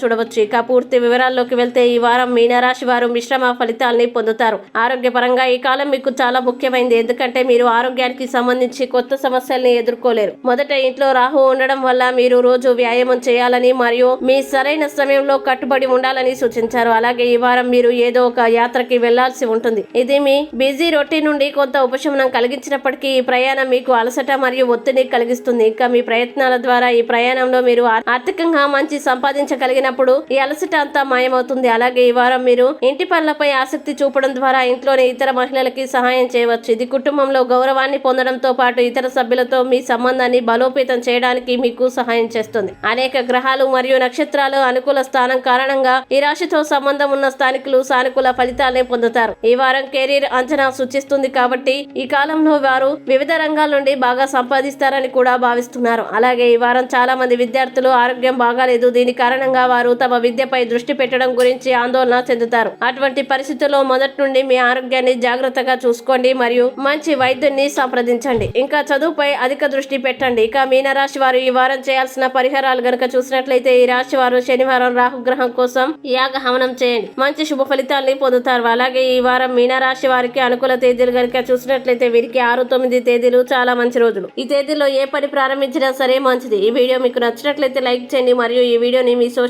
చూడవచ్చు. ఇక పూర్తి వివరాల్లోకి వెళ్తే ఈ వారం మీనరాశి వారు మిశ్రమ ఫలితాలని పొందుతారు. ఆరోగ్యపరంగా ఈ కాలం మీకు చాలా ముఖ్యమైనది ఎందుకంటే మీరు ఆరోగ్యానికి సంబంధించి కొత్త సమస్యల్ని ఎదుర్కోలేరు. మొదట ఇంట్లో రాహు ఉండడం వల్ల మీరు రోజు వ్యాయామం చేయాలని మరియు మీ సరైన సమయంలో కట్టుబడి ఉండాలని సూచించారు. అలాగే ఈ వారం మీరు ఏదో ఒక యాత్రకి వెళ్ళాల్సి ఉంటుంది. ఇది మీ బిజీ రొటీన్ నుండి కొంత ఉపశమనం కలిగించినప్పటికీ ఈ ప్రయాణం మీకు అలసట మరియు ఒత్తిడి కలిగిస్తుంది. ఇంకా మీ ప్రయత్నాల ద్వారా ఈ ప్రయాణంలో మీరు ఆర్థికంగా మంచి జరిగినప్పుడు ఈ అలసట అంతా మాయమవుతుంది. అలాగే ఈ వారం మీరు ఇంటి పనులపై ఆసక్తి చూపడం ద్వారా ఇంట్లోని ఇతర మహిళలకి సహాయం చేయవచ్చు. ఇది కుటుంబంలో గౌరవాన్ని పొందడంతో పాటు ఇతర సభ్యులతో మీ సంబంధాన్ని బలోపేతం చేయడానికి మీకు సహాయం చేస్తుంది. అనేక గ్రహాలు మరియు నక్షత్రాలు అనుకూల స్థానం కారణంగా ఈ రాశితో సంబంధం ఉన్న స్థానికులు సానుకూల ఫలితాలనే పొందుతారు. ఈ వారం కెరీర్ అంచనా సూచిస్తుంది కాబట్టి ఈ కాలంలో వారు వివిధ రంగాల నుండి బాగా సంపాదిస్తారని కూడా భావిస్తున్నారు. అలాగే ఈ వారం చాలా మంది విద్యార్థులు ఆరోగ్యం బాగాలేదు. దీని కారణంగా వారు తమ విద్యపై దృష్టి పెట్టడం గురించి ఆందోళన చెందుతారు. అటువంటి పరిస్థితుల్లో మొదటి నుండి మీ ఆరోగ్యాన్ని జాగ్రత్తగా చూసుకోండి మరియు మంచి వైద్యున్ని సంప్రదించండి. ఇంకా చదువుపై అధిక దృష్టి పెట్టండి. ఇక మీనరాశి వారు ఈ వారం చేయాల్సిన పరిహారాలు గనక చూసినట్లయితే ఈ రాశి వారు శనివారం రాహుగ్రహం కోసం యాగ హవనం చేయండి. మంచి శుభ ఫలితాల్ని పొందుతారు. అలాగే ఈ వారం మీనరాశి వారికి అనుకూల తేదీలు గనక చూసినట్లయితే వీరికి ఆరు తొమ్మిది తేదీలు చాలా మంచి రోజులు. ఈ తేదీలో ఏ పని ప్రారంభించినా సరే మంచిది. ఈ వీడియో మీకు నచ్చినట్లయితే లైక్ చేయండి మరియు ఈ వీడియోని మీ సోషల్